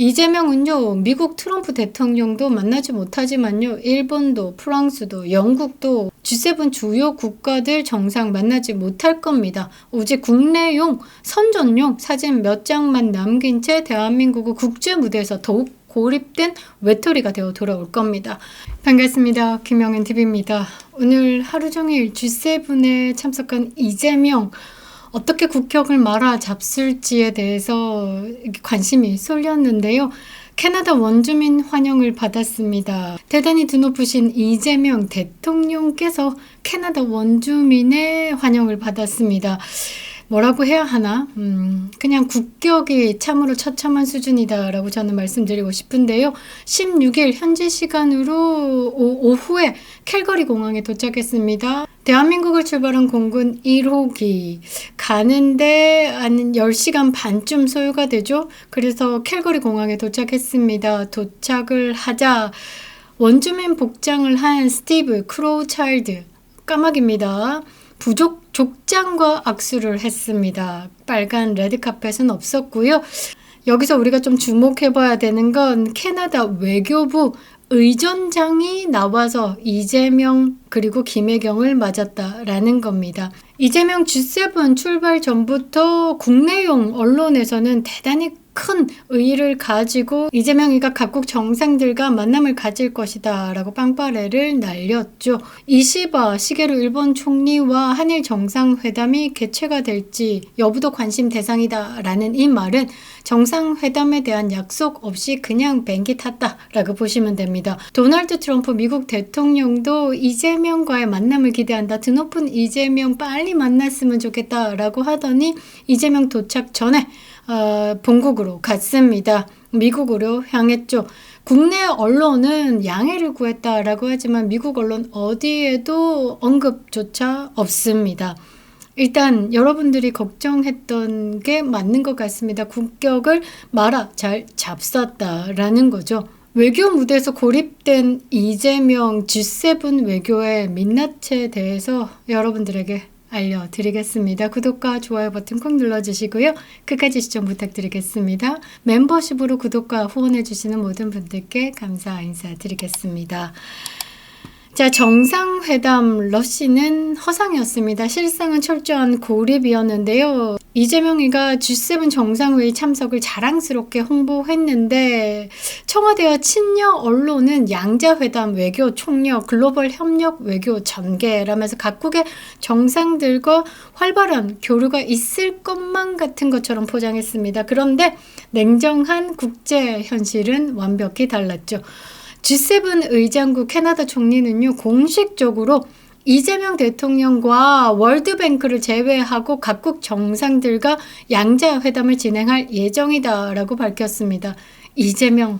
이재명은요, 미국 트럼프 대통령도 만나지 못하지만요, 일본도, 프랑스도, 영국도 G7 주요 국가들 정상 만나지 못할 겁니다. 오직 국내용, 선전용 사진 몇 장만 남긴 채 대한민국의 국제 무대에서 더욱 고립된 외톨이가 되어 돌아올 겁니다. 반갑습니다. 김영현 TV입니다. 오늘 하루 종일 G7에 참석한 이재명, 어떻게 국격을 말아 잡술지에 대해서 관심이 쏠렸는데요. 캐나다 원주민 환영을 받았습니다. 대단히 드높으신 이재명 대통령께서 캐나다 원주민의 환영을 받았습니다. 뭐라고 해야 하나? 음, 그냥 국격이 참으로 처참한 수준이다라고 저는 말씀드리고 싶은데요. 16일 현지 시간으로 오, 오후에 캘거리 공항에 도착했습니다. 대한민국을 출발한 공군 1호기 가는데 한 10시간 반쯤 소요가 되죠. 그래서 캘거리 공항에 도착했습니다. 도착을 하자 원주민 복장을 한 스티브 크로우 차일드 까마귀입니다. 부족 족장과 악수를 했습니다. 빨간 레드카펫은 없었고요. 여기서 우리가 좀 주목해 봐야 되는 건 캐나다 외교부 의전장이 나와서 이재명 그리고 김혜경을 맞았다라는 겁니다. 이재명 G7 출발 전부터 국내용 언론에서는 대단히 큰 의의를 가지고 이재명이가 각국 정상들과 만남을 가질 것이다 라고 빵빠레를 날렸죠. 이시바 시게루 일본 총리와 한일 정상회담이 개최가 될지 여부도 관심 대상이다 라는 이 말은 정상회담에 대한 약속 없이 그냥 뱅기 탔다 라고 보시면 됩니다. 도널드 트럼프 미국 대통령도 이재명과의 만남을 기대한다. 드높은 이재명 빨리 만났으면 좋겠다 라고 하더니 이재명 도착 전에 어, 본국으로 갔습니다. 미국으로 향했죠. 국내 언론은 양해를 구했다라고 하지만 미국 언론 어디에도 언급조차 없습니다. 일단 여러분들이 걱정했던 게 맞는 것 같습니다. 국격을 말아 잘 잡쌌다라는 거죠. 외교 무대에서 고립된 이재명 G7 외교의 민낯에 대해서 여러분들에게 알려드리겠습니다. 구독과 좋아요 버튼 꼭 눌러주시고요. 끝까지 시청 부탁드리겠습니다. 멤버십으로 구독과 후원해주시는 모든 분들께 감사 인사드리겠습니다. 자, 정상회담 러시는 허상이었습니다. 실상은 철저한 고립이었는데요. 이재명이가 G7 정상회의 참석을 자랑스럽게 홍보했는데 청와대와 친여 언론은 양자회담 외교 총력, 글로벌 협력 외교 전개라면서 각국의 정상들과 활발한 교류가 있을 것만 같은 것처럼 포장했습니다. 그런데 냉정한 국제 현실은 완벽히 달랐죠. G7 의장국 캐나다 총리는요, 공식적으로 이재명 대통령과 월드뱅크를 제외하고 각국 정상들과 양자 회담을 진행할 예정이다라고 밝혔습니다. 이재명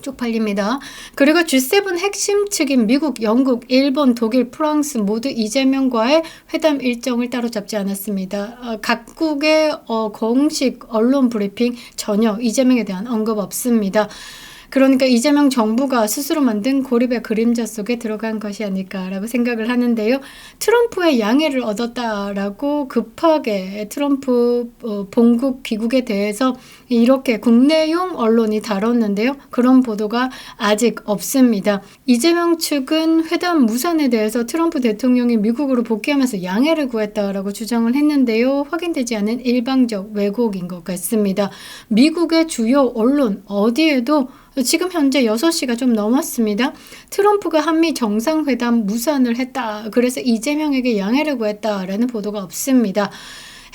쪽팔립니다. 그리고 G7 핵심 측인 미국, 영국, 일본, 독일, 프랑스 모두 이재명과의 회담 일정을 따로 잡지 않았습니다. 어, 각국의 어, 공식 언론 브리핑 전혀 이재명에 대한 언급 없습니다. 그러니까 이재명 정부가 스스로 만든 고립의 그림자 속에 들어간 것이 아닐까라고 생각을 하는데요. 트럼프의 양해를 얻었다라고 급하게 트럼프 어, 본국 귀국에 대해서 이렇게 국내용 언론이 다뤘는데요. 그런 보도가 아직 없습니다. 이재명 측은 회담 무산에 대해서 트럼프 대통령이 미국으로 복귀하면서 양해를 구했다라고 주장을 했는데요. 확인되지 않은 일방적 왜곡인 것 같습니다. 미국의 주요 언론 어디에도 지금 현재 6시가 좀 넘었습니다. 트럼프가 한미 정상회담 무산을 했다. 그래서 이재명에게 양해를 구했다라는 보도가 없습니다.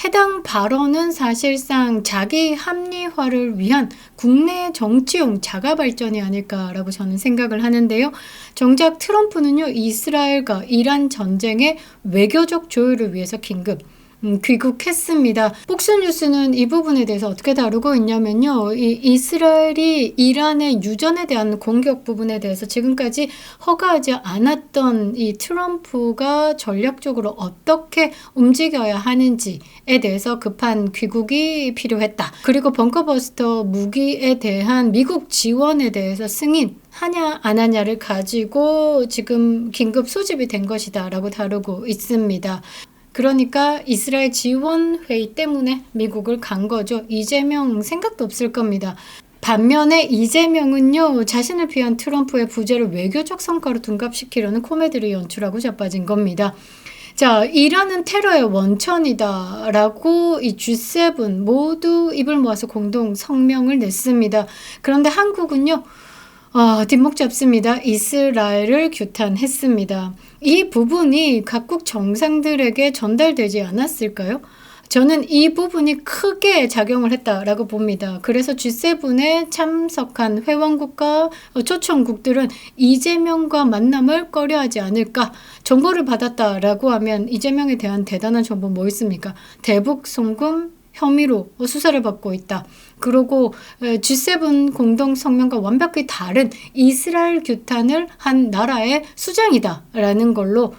해당 발언은 사실상 자기 합리화를 위한 국내 정치용 자가 발전이 아닐까라고 저는 생각을 하는데요. 정작 트럼프는요, 이스라엘과 이란 전쟁의 외교적 조율을 위해서 긴급 음, 귀국했습니다. 폭스뉴스는 이 부분에 대해서 어떻게 다루고 있냐면요. 이 이스라엘이 이란의 유전에 대한 공격 부분에 대해서 지금까지 허가하지 않았던 이 트럼프가 전략적으로 어떻게 움직여야 하는지에 대해서 급한 귀국이 필요했다. 그리고 벙커버스터 무기에 대한 미국 지원에 대해서 승인 하냐 안 하냐를 가지고 지금 긴급 소집이 된 것이다라고 다루고 있습니다. 그러니까 이스라엘 지원 회의 때문에 미국을 간 거죠. 이재명 생각도 없을 겁니다. 반면에 이재명은요, 자신을 피한 트럼프의 부재를 외교적 성과로 둔갑시키려는 코미디를 연출하고 자빠진 겁니다. 자, 이란은 테러의 원천이다라고 이 G7 모두 입을 모아서 공동 성명을 냈습니다. 그런데 한국은요, 어, 뒷목 잡습니다. 이스라엘을 규탄했습니다. 이 부분이 각국 정상들에게 전달되지 않았을까요? 저는 이 부분이 크게 작용을 했다라고 봅니다. 그래서 G7에 참석한 회원국과 초청국들은 이재명과 만남을 꺼려하지 않을까. 정보를 받았다라고 하면 이재명에 대한 대단한 정보 뭐 있습니까? 대북 송금 혐의로 수사를 받고 있다. 그리고 G7 공동 성명과 완벽히 다른 이스라엘 규탄을 한 나라의 수장이다라는 걸로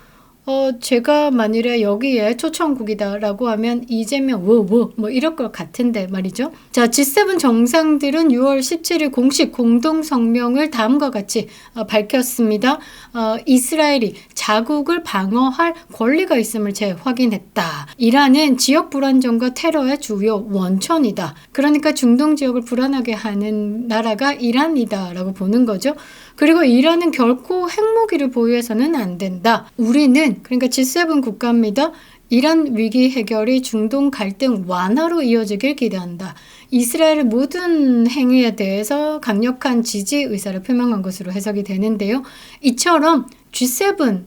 어, 제가 만일에 여기에 초청국이다라고 하면 이재명 워 워 뭐 이럴 것 같은데 말이죠. 자, G7 정상들은 6월 17일 공식 공동 성명을 다음과 같이 어, 밝혔습니다. 어, 이스라엘이 자국을 방어할 권리가 있음을 재확인했다. 이란은 지역 불안정과 테러의 주요 원천이다. 그러니까 중동 지역을 불안하게 하는 나라가 이란이다라고 보는 거죠. 그리고 이란은 결코 핵무기를 보유해서는 안 된다. 우리는 그러니까 G7 국가입니다. 이란 위기 해결이 중동 갈등 완화로 이어지길 기대한다. 이스라엘의 모든 행위에 대해서 강력한 지지 의사를 표명한 것으로 해석이 되는데요. 이처럼 G7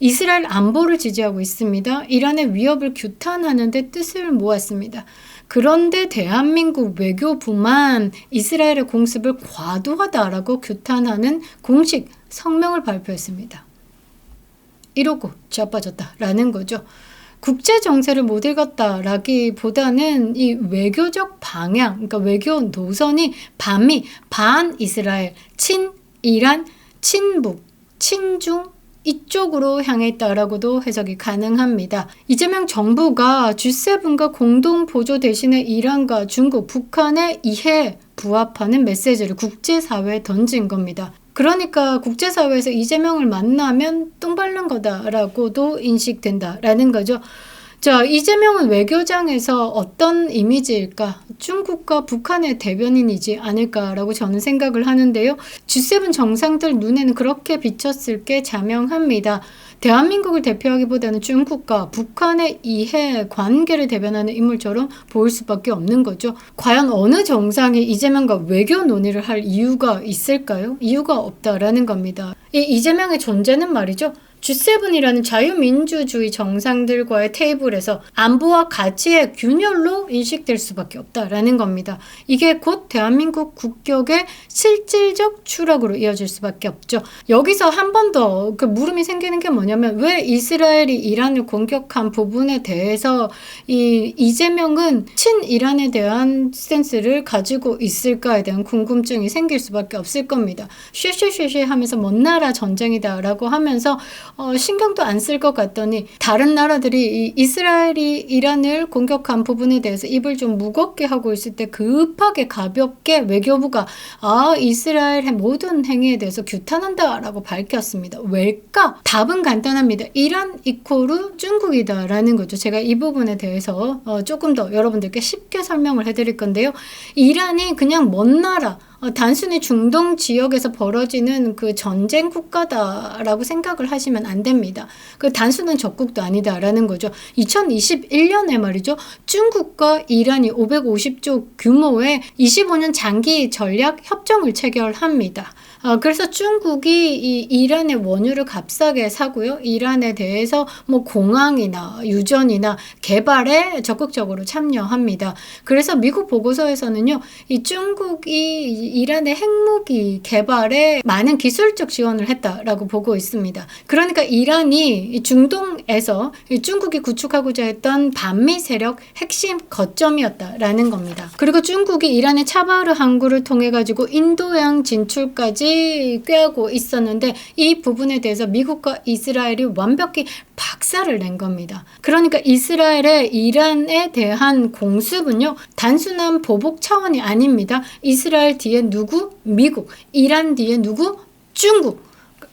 이스라엘 안보를 지지하고 있습니다. 이란의 위협을 규탄하는 데 뜻을 모았습니다. 그런데 대한민국 외교부만 이스라엘의 공습을 과도하다라고 규탄하는 공식 성명을 발표했습니다. 이러고 자빠졌다라는 거죠. 국제 정세를 못 읽었다라기보다는 이 외교적 방향, 그러니까 외교 노선이 반미, 반 이스라엘, 친 이란, 친북, 친중, 이쪽으로 향해 있다라고도 해석이 가능합니다. 이재명 정부가 G7과 공동 보조 대신에 이란과 중국, 북한의 이해 부합하는 메시지를 국제사회에 던진 겁니다. 그러니까 국제사회에서 이재명을 만나면 똥 밟는 거다라고도 인식된다라는 거죠. 자, 이재명은 외교장에서 어떤 이미지일까? 중국과 북한의 대변인이지 않을까라고 저는 생각을 하는데요. G7 정상들 눈에는 그렇게 비쳤을 게 자명합니다. 대한민국을 대표하기보다는 중국과 북한의 이해 관계를 대변하는 인물처럼 보일 수밖에 없는 거죠. 과연 어느 정상이 이재명과 외교 논의를 할 이유가 있을까요? 이유가 없다라는 겁니다. 이 이재명의 존재는 말이죠. G7이라는 자유민주주의 정상들과의 테이블에서 안보와 가치의 균열로 인식될 수밖에 없다라는 겁니다. 이게 곧 대한민국 국격의 실질적 추락으로 이어질 수밖에 없죠. 여기서 한 번 더 그 물음이 생기는 게 뭐냐면 왜 이스라엘이 이란을 공격한 부분에 대해서 이 이재명은 친이란에 대한 스탠스를 가지고 있을까에 대한 궁금증이 생길 수밖에 없을 겁니다. 쉐쉐쉐쉐 하면서 먼 나라 전쟁이다라고 하면서 어, 신경도 안 쓸 것 같더니 다른 나라들이 이스라엘이 이란을 공격한 부분에 대해서 입을 좀 무겁게 하고 있을 때 급하게 가볍게 외교부가 아 이스라엘의 모든 행위에 대해서 규탄한다라고 밝혔습니다. 왜일까? 답은 간단합니다. 이란 이코르 중국이다라는 거죠. 제가 이 부분에 대해서 어, 조금 더 여러분들께 쉽게 설명을 해드릴 건데요. 이란이 그냥 먼 나라 어, 단순히 중동 지역에서 벌어지는 그 전쟁 국가다라고 생각을 하시면 안 됩니다. 그 단순한 적국도 아니다라는 거죠. 2021년에 말이죠. 중국과 이란이 550조 규모의 25년 장기 전략 협정을 체결합니다. 어, 그래서 중국이 이 이란의 원유를 값싸게 사고요. 이란에 대해서 뭐 공항이나 유전이나 개발에 적극적으로 참여합니다. 그래서 미국 보고서에서는요, 이 중국이 이란의 핵무기 개발에 많은 기술적 지원을 했다라고 보고 있습니다. 그러니까 이란이 중동에서 중국이 구축하고자 했던 반미 세력 핵심 거점이었다라는 겁니다. 그리고 중국이 이란의 차바르 항구를 통해 가지고 인도양 진출까지 꾀하고 있었는데 이 부분에 대해서 미국과 이스라엘이 완벽히 박살을 낸 겁니다. 그러니까 이스라엘의 이란에 대한 공습은요, 단순한 보복 차원이 아닙니다. 이스라엘 뒤에 누구? 미국. 이란 뒤에 누구? 중국.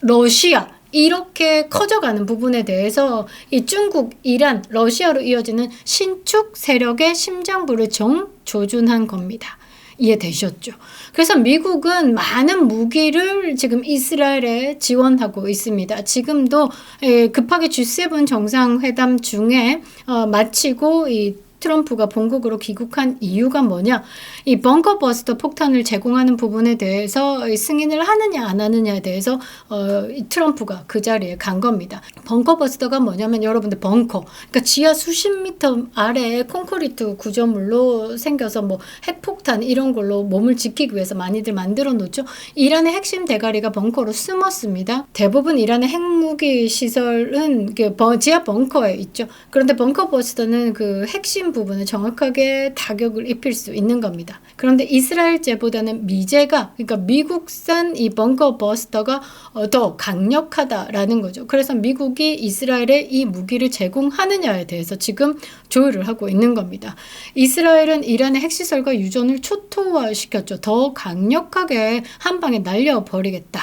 러시아. 이렇게 커져가는 부분에 대해서 이 중국, 이란, 러시아로 이어지는 신축 세력의 심장부를 정조준한 겁니다. 이해되셨죠? 그래서 미국은 많은 무기를 지금 이스라엘에 지원하고 있습니다. 지금도 에, 급하게 G7 정상회담 중에 어, 마치고 이 트럼프가 본국으로 귀국한 이유가 뭐냐? 이 벙커 버스터 폭탄을 제공하는 부분에 대해서 승인을 하느냐 안 하느냐에 대해서 어, 이 트럼프가 그 자리에 간 겁니다. 벙커 버스터가 뭐냐면 여러분들 벙커, 그러니까 지하 수십 미터 아래에 콘크리트 구조물로 생겨서 뭐 핵폭탄 이런 걸로 몸을 지키기 위해서 많이들 만들어 놓죠. 이란의 핵심 대가리가 벙커로 숨었습니다. 대부분 이란의 핵무기 시설은 그 벙- 지하 벙커에 있죠. 그런데 벙커 버스터는 그 핵심 부분에 정확하게 타격을 입힐 수 있는 겁니다. 그런데 이스라엘제보다는 미제가 그러니까 미국산 이 벙커 버스터가 어, 더 강력하다라는 거죠. 그래서 미국이 이스라엘에 이 무기를 제공하느냐에 대해서 지금 조율을 하고 있는 겁니다. 이스라엘은 이란의 핵시설과 유전을 초토화시켰죠. 더 강력하게 한 방에 날려버리겠다.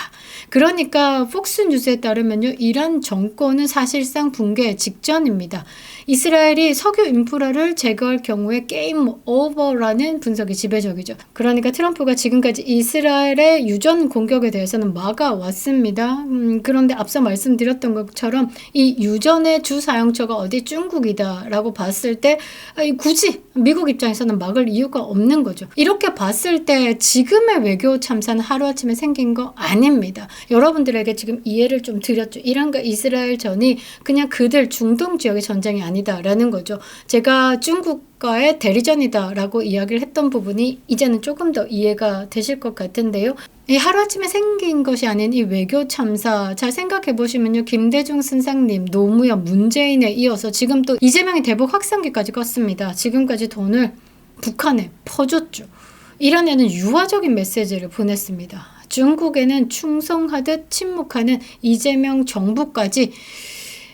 그러니까 폭스 뉴스에 따르면요, 이란 정권은 사실상 붕괴 직전입니다. 이스라엘이 석유 인프라를 제거할 경우에 게임 오버라는 분석이 지배적이죠. 그러니까 트럼프가 지금까지 이스라엘의 유전 공격에 대해서는 막아왔습니다. 음, 그런데 앞서 말씀드렸던 것처럼 이 유전의 주 사용처가 어디 중국이다라고 봤을 때 굳이 미국 입장에서는 막을 이유가 없는 거죠. 이렇게 봤을 때 지금의 외교 참사는 하루아침에 생긴 거 아닙니다. 여러분들에게 지금 이해를 좀 드렸죠. 이란과 이스라엘 전이 그냥 그들 중동 지역의 전쟁이 아니다라는 거죠. 제가 중국과의 대리전이다라고 이야기를 했던 부분이 이제는 조금 더 이해가 되실 것 같은데요. 이 하루아침에 생긴 것이 아닌 이 외교 참사 잘 생각해 보시면요. 김대중 선생님, 노무현, 문재인에 이어서 지금 또 이재명이 대북 확산기까지 껐습니다. 지금까지 돈을 북한에 퍼줬죠. 이란에는 유화적인 메시지를 보냈습니다. 중국에는 충성하듯 침묵하는 이재명 정부까지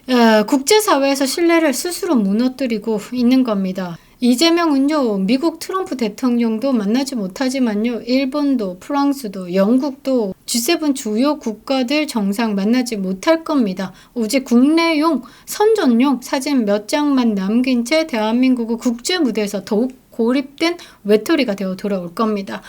어, 국제사회에서 신뢰를 스스로 무너뜨리고 있는 겁니다. 이재명은요, 미국 트럼프 대통령도 만나지 못하지만요, 일본도, 프랑스도, 영국도 G7 주요 국가들 정상 만나지 못할 겁니다. 오직 국내용, 선전용 사진 몇 장만 남긴 채 대한민국의 국제 무대에서 더욱 고립된 외톨이가 되어 돌아올 겁니다.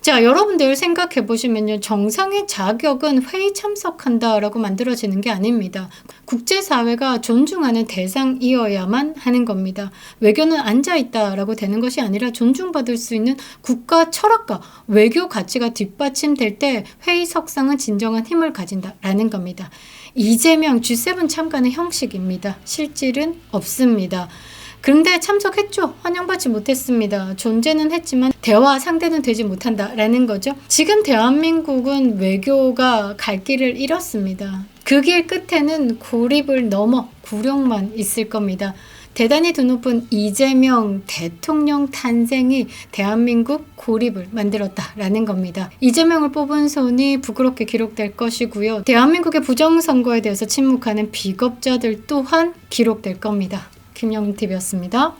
자, 여러분들 생각해 보시면요. 정상의 자격은 회의 참석한다라고 만들어지는 게 아닙니다. 국제사회가 존중하는 대상이어야만 하는 겁니다. 외교는 앉아있다라고 되는 것이 아니라 존중받을 수 있는 국가 철학과 외교 가치가 뒷받침될 때 회의 석상은 진정한 힘을 가진다라는 겁니다. 이재명 G7 참가는 형식입니다. 실질은 없습니다. 그런데 참석했죠. 환영받지 못했습니다. 존재는 했지만 대화 상대는 되지 못한다라는 거죠. 지금 대한민국은 외교가 갈 길을 잃었습니다. 그 길 끝에는 고립을 넘어 굴욕만 있을 겁니다. 대단히 드높은 이재명 대통령 탄생이 대한민국 고립을 만들었다라는 겁니다. 이재명을 뽑은 손이 부끄럽게 기록될 것이고요. 대한민국의 부정선거에 대해서 침묵하는 비겁자들 또한 기록될 겁니다. 김영TV였습니다.